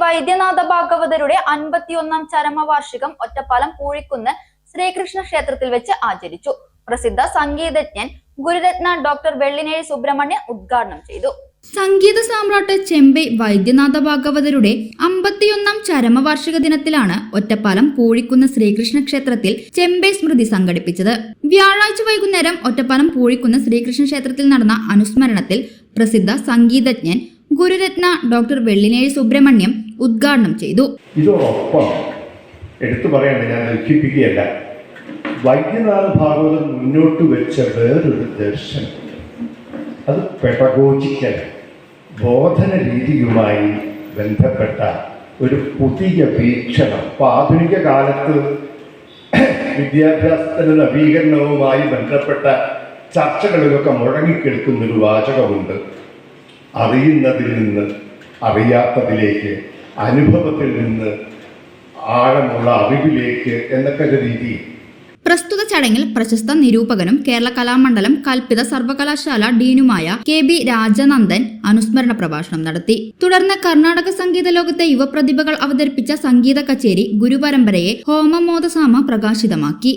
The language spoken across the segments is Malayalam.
വൈദ്യനാഥ ഭാഗവതരുടെ അൻപത്തിയൊന്നാം ചരമവാർഷികം ഒറ്റപ്പാലം പൂഴിക്കുന്ന് ശ്രീകൃഷ്ണ ക്ഷേത്രത്തിൽ വെച്ച് ആചരിച്ചു. പ്രസിദ്ധ സംഗീതജ്ഞൻ ഗുരുരത്ന ഡോക്ടർ വെള്ളിനേഴി സുബ്രഹ്മണ്യ ഉദ്ഘാടനം ചെയ്തു. സംഗീത സാമ്രാട്ട് ചെമ്പൈ വൈദ്യനാഥ ഭാഗവതരുടെ അമ്പത്തിയൊന്നാം ചരമവാർഷിക ദിനത്തിലാണ് ഒറ്റപ്പാലം പൂഴിക്കുന്ന് ശ്രീകൃഷ്ണ ക്ഷേത്രത്തിൽ ചെമ്പൈ സ്മൃതി സംഘടിപ്പിച്ചത്. വ്യാഴാഴ്ച വൈകുന്നേരം ഒറ്റപ്പാലം പൂഴിക്കുന്ന് ശ്രീകൃഷ്ണ ക്ഷേത്രത്തിൽ നടന്ന അനുസ്മരണത്തിൽ പ്രസിദ്ധ സംഗീതജ്ഞൻ ഗുരുരത്ന ഡോക്ടർ വെള്ളിനേഴി സുബ്രഹ്മണ്യം ഉദ്ഘാടനം ചെയ്തു. ഇതോടൊപ്പം എടുത്തു പറയണ്ട ഞാൻ ദുഃഖിപ്പിക്കുകയല്ല വൈദ്യനാഥ ഭാഗവതം മുന്നോട്ട് വെച്ച വേറൊരു ദർശനം അത് പെടഗോജിക്കൽ ബോധന രീതിയുമായി ബന്ധപ്പെട്ട ഒരു പുതിയ വീക്ഷണം. ഇപ്പം ആധുനിക കാലത്ത് വിദ്യാഭ്യാസത്തിന്റെ നവീകരണവുമായി ബന്ധപ്പെട്ട ചർച്ചകളിലൊക്കെ മുഴങ്ങിക്കെടുക്കുന്നൊരു വാചകമുണ്ട്. അറിയുന്നതിൽ നിന്ന് അറിയാത്തതിലേക്ക് അനുഭവത്തിൽ നിന്ന് ആഴമുള്ള അറിവിലേക്ക് എന്നൊക്കെ രീതി. പ്രസ്തുത ചടങ്ങിൽ പ്രശസ്ത നിരൂപകനും കേരള കലാമണ്ഡലം കൽപ്പിത സർവകലാശാല ഡീനുമായ കെ ബി രാജനന്ദൻ അനുസ്മരണ പ്രഭാഷണം നടത്തി. തുടർന്ന് കർണാടക സംഗീത ലോകത്തെ യുവപ്രതിഭകൾ അവതരിപ്പിച്ച സംഗീത കച്ചേരി ഗുരുപരമ്പരയെ ഹോമമോദസാമ പ്രകാശിതമാക്കി.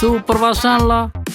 സൂപ്പർ ഭാഷ ആണല്ലോ